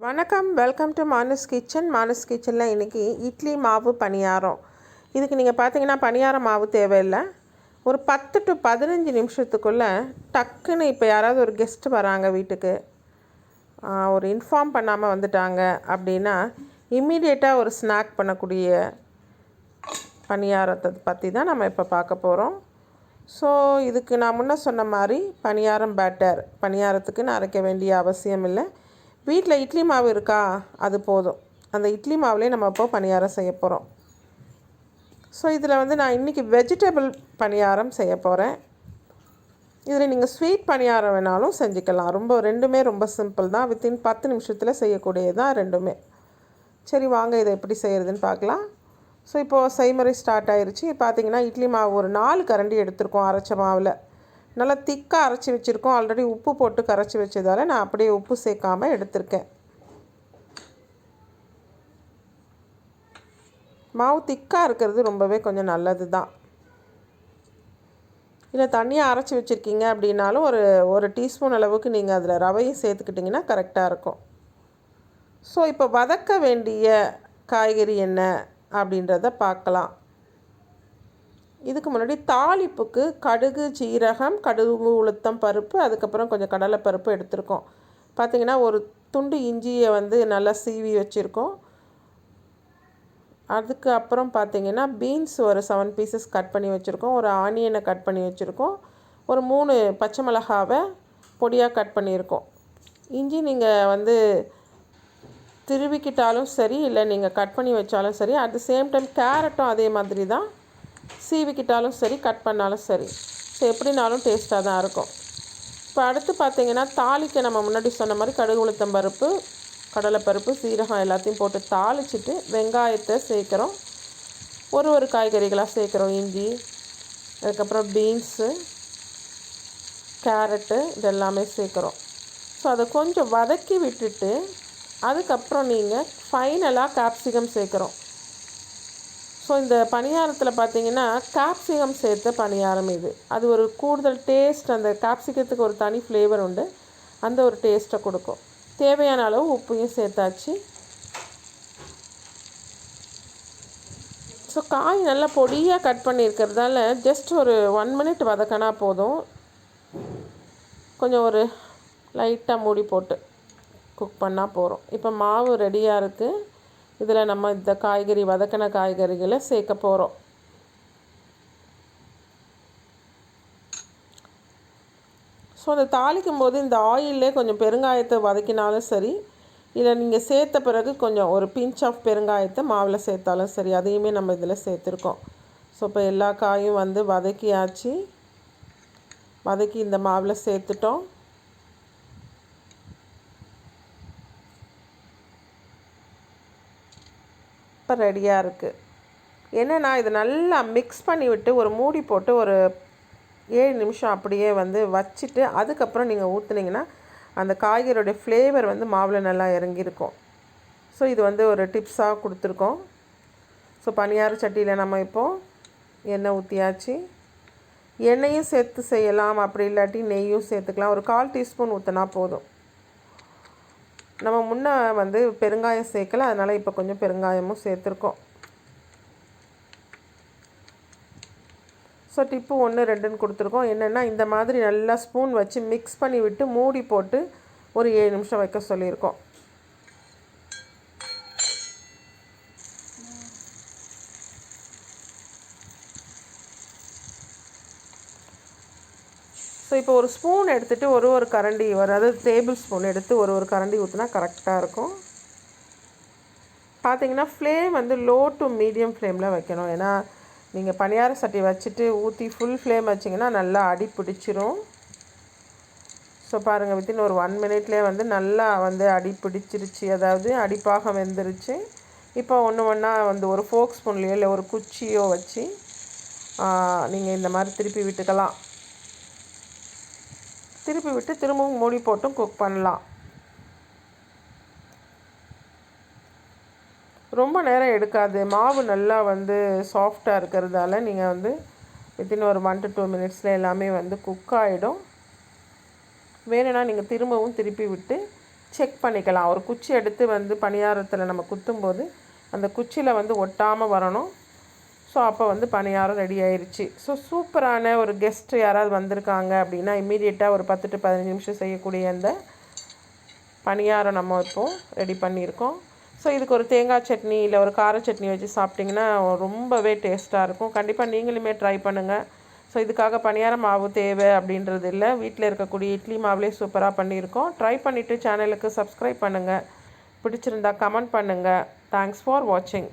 வணக்கம் welcome to Manas kitchen Manas கிச்சனில் இன்றைக்கி இட்லி மாவு பணியாரம். இதுக்கு நீங்கள் பார்த்தீங்கன்னா பணியாரம் மாவு தேவையில்லை. ஒரு பத்து டு பதினஞ்சு நிமிஷத்துக்குள்ளே டக்குன்னு இப்போ யாராவது ஒரு கெஸ்ட் வராங்க வீட்டுக்கு. ஒரு இன்ஃபார்ம் பண்ணாமல் வந்துட்டாங்க அப்படின்னா இம்மீடியட்டாக ஒரு ஸ்நாக் பண்ணக்கூடிய பணியாரத்தை பற்றி தான் நம்ம இப்போ பார்க்க போகிறோம் ஸோ இதுக்கு நான் முன்னே சொன்ன மாதிரி பணியாரம் பேட்டர் பணியாரத்துக்குன்னு அரைக்க வேண்டிய அவசியம் இல்லை வீட்டில் இட்லி மாவு இருக்கா? அது போதும். அந்த இட்லி மாவுலேயே நம்ம இப்போ பணியாரம் செய்ய போகிறோம் ஸோ இதில் வந்து நான் இன்றைக்கி வெஜிடபிள் பணியாரம் செய்ய போகிறேன் இதில் நீங்கள் ஸ்வீட் பணியாரம் வேணாலும் செஞ்சுக்கலாம். ரொம்ப ரெண்டுமே ரொம்ப சிம்பிள் தான். வித்தின் பத்து நிமிஷத்தில் செய்யக்கூடியது தான் ரெண்டுமே. சரி வாங்க இதை எப்படி செய்கிறதுன்னு பார்க்கலாம். ஸோ இப்போது செய்முறை ஸ்டார்ட் ஆயிடுச்சு பார்த்தீங்கன்னா இட்லி மாவு ஒரு நாலு கரண்டி எடுத்திருக்கோம் அரைச்ச மாவில். நல்லா திக்காக அரைச்சி வச்சுருக்கோம். ஆல்ரெடி உப்பு போட்டு கரைச்சி வச்சதால் நான் அப்படியே உப்பு சேர்க்காமல் எடுத்திருக்கேன். மாவு திக்காக இருக்கிறது ரொம்பவே கொஞ்சம் நல்லது தான் இல்லை தண்ணியாக அரைச்சி வச்சுருக்கீங்க அப்படின்னாலும் ஒரு ஒரு டீஸ்பூன் அளவுக்கு நீங்கள் அதில் ரவையும் சேர்த்துக்கிட்டிங்கன்னா கரெக்டாக இருக்கும். ஸோ இப்போ வதக்க வேண்டிய காய்கறி என்ன அப்படின்றத பார்க்கலாம். இதுக்கு முன்னாடி தாளிப்புக்கு கடுகு ஜீரகம் கடுகு உளுத்தம் பருப்பு அதுக்கப்புறம் கொஞ்சம் கடலைப்பருப்பு எடுத்திருக்கோம். பார்த்தீங்கன்னா ஒரு துண்டு இஞ்சியை வந்து நல்லா சீவி வச்சுருக்கோம். அதுக்கு அப்புறம் பார்த்திங்கன்னா பீன்ஸ் ஒரு செவன் பீசஸ் கட் பண்ணி வச்சுருக்கோம். ஒரு ஆனியனை கட் பண்ணி வச்சுருக்கோம். ஒரு மூணு பச்சை மிளகாவை பொடியாக கட் பண்ணியிருக்கோம். இஞ்சி நீங்கள் வந்து திருவிக்கிட்டாலும் சரி இல்லை நீங்கள் கட் பண்ணி வச்சாலும் சரி அட் த சேம் டைம் கேரட்டும் அதே மாதிரி தான். சீவிக்கிட்டாலும் சரி கட் பண்ணாலும் சரி. ஸோ எப்படினாலும் டேஸ்ட்டாக தான் இருக்கும். இப்போ அடுத்து பார்த்தீங்கன்னா தாளிக்க நம்ம முன்னாடி சொன்ன மாதிரி கடுகு உளுத்தம் பருப்பு கடலைப்பருப்பு சீரகம் எல்லாத்தையும் போட்டு தாளிச்சிட்டு வெங்காயத்தை சேர்க்குறோம். ஒரு ஒரு காய்கறிகளாக சேர்க்குறோம். இஞ்சி அதுக்கப்புறம் பீன்ஸு கேரட்டு இதெல்லாமே சேர்க்குறோம். ஸோ அதை கொஞ்சம் வதக்கி விட்டுட்டு அதுக்கப்புறம் நீங்கள் ஃபைனலாக கேப்சிகம் சேர்க்குறோம். ஸோ இந்த பணியாரத்தில் பார்த்தீங்கன்னா கேப்சிகம் சேர்த்த பணியாரம் இது. அது ஒரு கூடுதல் டேஸ்ட் அந்த கேப்சிகத்துக்கு ஒரு தனி ஃப்ளேவர் உண்டு. அந்த ஒரு டேஸ்ட்டை கொடுக்கும். தேவையான அளவு உப்பையும் சேர்த்தாச்சு. ஸோ காய் நல்லா பொடியாக கட் பண்ணியிருக்கிறதால ஜஸ்ட் ஒரு ஒன் மினிட் வதக்கினா போதும். கொஞ்சம் ஒரு லைட்டாக மூடி போட்டு குக் பண்ணால் போகிறோம் இப்போ மாவு ரெடியாக இருக்குது இதில் நம்ம இந்த காய்கறி வதக்கின காய்கறிகளை சேர்க்க போகிறோம். ஸோ அதை தாளிக்கும் போது இந்த ஆயிலே கொஞ்சம் பெருங்காயத்தை வதக்கினாலும் சரி இல்லை நீங்கள் சேர்த்த பிறகு கொஞ்சம் ஒரு பிஞ்ச் ஆஃப் பெருங்காயத்தை மாவில் சேர்த்தாலும் சரி அதையுமே நம்ம இதில் சேர்த்துருக்கோம். ஸோ இப்போ எல்லா காயும் வந்து வதக்கியாச்சு. வதக்கி இந்த மாவில் சேர்த்துட்டோம். இப்போ ரெடியாக இருக்குது என்னென்னா இது நல்லா மிக்ஸ் பண்ணி விட்டு ஒரு மூடி போட்டு ஒரு ஏழு நிமிஷம் அப்படியே வந்து வச்சுட்டு அதுக்கப்புறம் நீங்கள் ஊற்றுனீங்கன்னா அந்த காய்கறியோடைய ஃப்ளேவர் வந்து மாவில் நல்லா இறங்கியிருக்கும். ஸோ இது வந்து ஒரு டிப்ஸாக கொடுத்துருக்கோம். ஸோ பனியார சட்டியில் நம்ம இப்போது எண்ணெய் ஊற்றியாச்சு எண்ணெயும் சேர்த்து செய்யலாம். அப்படி இல்லாட்டி நெய்யும் சேர்த்துக்கலாம். ஒரு கால் டீஸ்பூன் ஊற்றினா போதும். நம்ம முன்னே வந்து பெருங்காயம் சேர்க்கல அதனால் இப்போ கொஞ்சம் பெருங்காயமும் சேர்த்துருக்கோம். ஸோ டிப்பு ஒன்று ரெண்டுன்னு கொடுத்துருக்கோம். என்னென்னா இந்த மாதிரி நல்லா ஸ்பூன் வச்சு மிக்ஸ் பண்ணி விட்டு மூடி போட்டு ஒரு ஏழு நிமிஷம் வைக்க சொல்லியிருக்கோம். ஸோ இப்போ ஒரு ஸ்பூன் எடுத்துகிட்டு ஒரு ஒரு கரண்டி ஒரு அதாவது டேபிள் ஸ்பூன் எடுத்து ஒரு ஒரு கரண்டி ஊற்றினா கரெக்டாக இருக்கும். பார்த்தீங்கன்னா ஃப்ளேம் வந்து லோ டு மீடியம் ஃப்ளேமில் வைக்கணும். ஏன்னா நீங்கள் பணியார சட்டி வச்சுட்டு ஊற்றி ஃபுல் ஃப்ளேம் வச்சிங்கன்னா நல்லா அடி பிடிச்சிரும். ஸோ பாருங்கள் வித்தின் ஒரு ஒன் மினிட்லேயே வந்து நல்லா வந்து அடி பிடிச்சிருச்சு. அதாவது அடிப்பாக வெந்துருச்சு. இப்போ ஒன்று ஒன்றா வந்து ஒரு ஃபோக் ஸ்பூன்லேயோ இல்லை ஒரு குச்சியோ வச்சு நீங்கள் இந்த மாதிரி திருப்பி விட்டுக்கலாம். திருப்பி விட்டு திரும்பவும் மூடி போட்டும் குக் பண்ணலாம். ரொம்ப நேரம் எடுக்காது. மாவு நல்லா வந்து சாஃப்டாக இருக்கிறதால நீங்கள் வந்து வித்தின் ஒரு ஒன் டு டூ மினிட்ஸில் எல்லாமே வந்து குக் ஆகிடும் வேணும்னா நீங்கள் திரும்பவும் திருப்பி விட்டு செக் பண்ணிக்கலாம். ஒரு குச்சி எடுத்து வந்து பணியாரத்தில் நம்ம குத்தும்போது அந்த குச்சியில் வந்து ஒட்டாமல் வரணும். ஸோ அப்போ வந்து பணியாரம் ரெடி ஆயிடுச்சு ஸோ சூப்பரான ஒரு கெஸ்ட்டு யாராவது வந்திருக்காங்க அப்படின்னா இம்மீடியட்டாக ஒரு பத்து டு பதினஞ்சு நிமிஷம் செய்யக்கூடிய அந்த பணியாரம் நம்ம இப்போது ரெடி பண்ணியிருக்கோம். ஸோ இதுக்கு ஒரு தேங்காய் சட்னி இல்லை ஒரு கார சட்னி வச்சு சாப்பிட்டிங்கன்னா ரொம்பவே டேஸ்ட்டாக இருக்கும். கண்டிப்பாக நீங்களுமே ட்ரை பண்ணுங்கள் ஸோ இதுக்காக பணியார மாவு தேவை அப்படின்றது இல்லை. வீட்டில் இருக்கக்கூடிய இட்லி மாவுலேயே சூப்பராக பண்ணியிருக்கோம். ட்ரை பண்ணிவிட்டு சேனலுக்கு சப்ஸ்கிரைப் பண்ணுங்கள் பிடிச்சிருந்தா கமெண்ட் பண்ணுங்கள் தேங்க்ஸ் ஃபார் வாட்சிங்